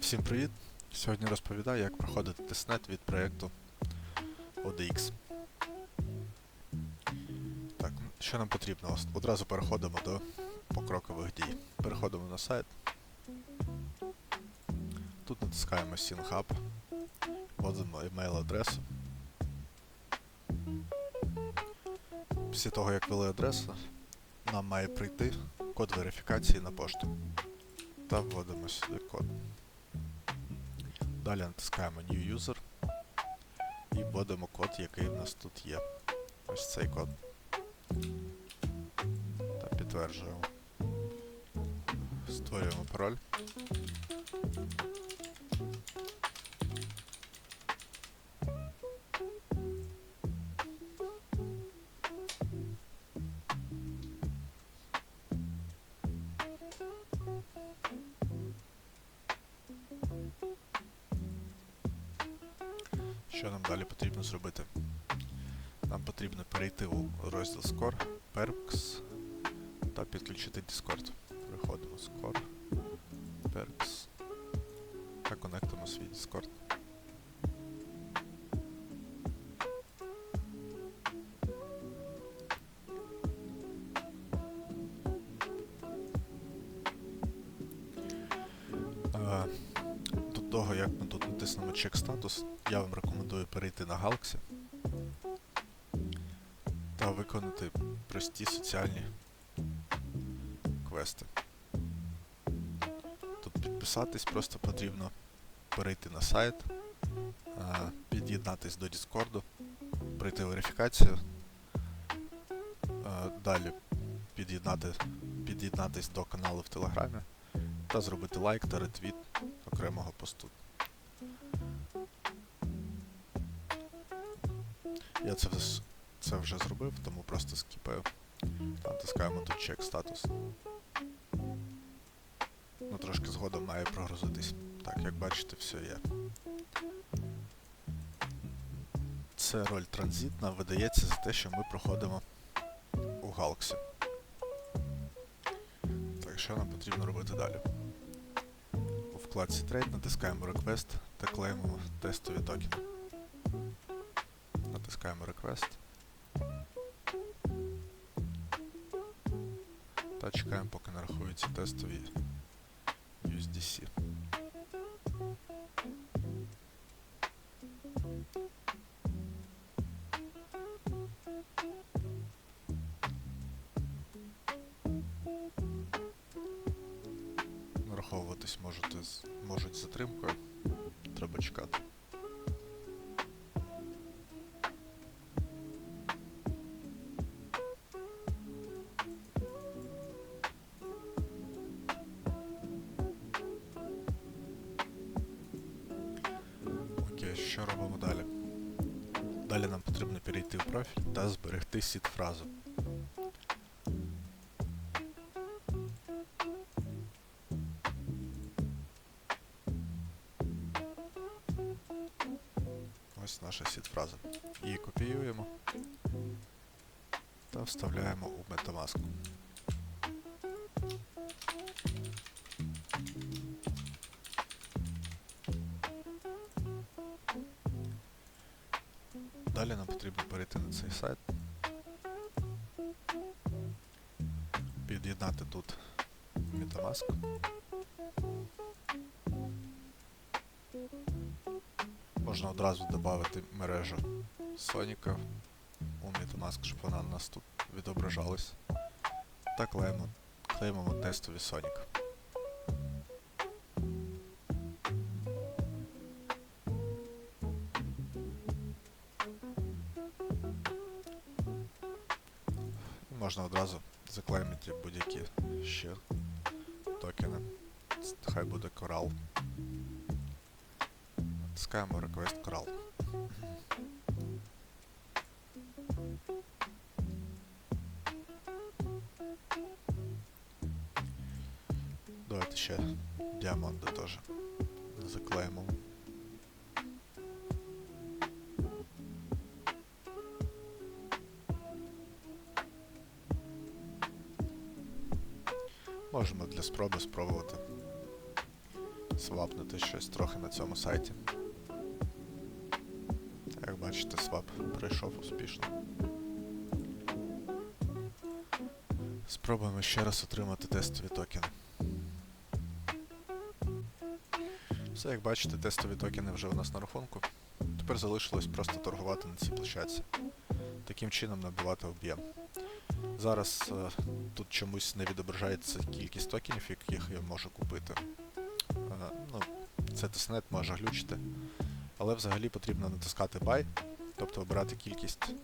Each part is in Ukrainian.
Всім привіт! Сьогодні розповідаю, як проходити тестнет від проєкту ODX. Так, ну, що нам потрібно? Одразу переходимо до покрокових дій. Переходимо на сайт. Тут натискаємо SyncHub, вводимо email адресу. Після того, як ввели адресу, нам має прийти код верифікації на пошту. Та вводимо сюди код. Далі натискаємо New User і вводимо код, який в нас тут є. Ось цей код. Та підтверджуємо. Створюємо пароль. Що нам далі потрібно зробити? Нам потрібно перейти у розділ Score, Perks та підключити Discord. Переходимо Score, Perks та конектимо свій Discord. Е, До того, як ми тут натиснемо Check статус, я вам рекомендую перейти на Galaxy та виконати прості соціальні квести. Тут підписатись просто потрібно перейти на сайт, під'єднатись до Discord, пройти верифікацію, далі під'єднати, під'єднатись до каналу в Телеграмі та зробити лайк та ретвіт окремого посту. Я це, це вже зробив, тому просто скіпаю. Натискаємо тут чек статус. Ну, трошки згодом має прогрузитись. Так, як бачите, все є. Це роль транзитна видається за те, що ми проходимо у Галксі. Так, що нам потрібно робити далі? У вкладці Trade натискаємо Request та клеймимо тестові токени. Натискаємо Request. Та чекаємо, поки нарахуються тестові USDC. Нараховуватись можете з, можуть з затримкою. Треба чекати. Що робимо далі? Далі нам потрібно перейти в профіль та зберегти сід фразу. Ось наша сід фраза. Її копіюємо та вставляємо у Metamask. Далі нам потрібно перейти на цей сайт. Під'єднати тут Metamask. Можна одразу додати мережу Соніка у Metamask, щоб вона у нас тут відображалась. Та клеїмо, клеїмо тестові Sonic. Можна одразу заклеймити будь-які ще токени. Ц- Хай буде Coral. Натискаємо Request Coral. Давайте ще діаманти теж заклеїмо. Можемо для спроби спробувати свапнути щось трохи на цьому сайті. Як бачите, свап пройшов успішно. Спробуємо ще раз отримати тестові токени. Все, як бачите, тестові токени вже у нас на рахунку. Тепер залишилось просто торгувати на цій площадці. Таким чином набивати об'єм. Зараз е, тут чомусь не відображається кількість токенів, яких я можу купити. Е, ну, це тиснет може глючити. Але взагалі потрібно натискати Buy, тобто обирати кількість,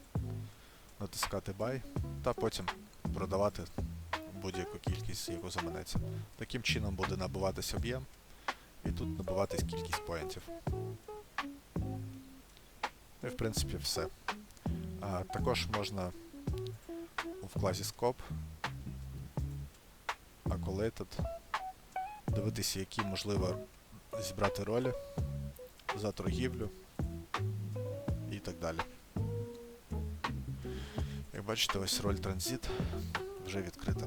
натискати Buy та потім продавати будь-яку кількість, яку заманеться. Таким чином буде набуватись об'єм і тут набиватись кількість поінтів. Ну і в принципі все. А, також можна у класі Scope тут дивитися, які можливо зібрати ролі за торгівлю і так далі. Як бачите, ось роль транзит вже відкрита.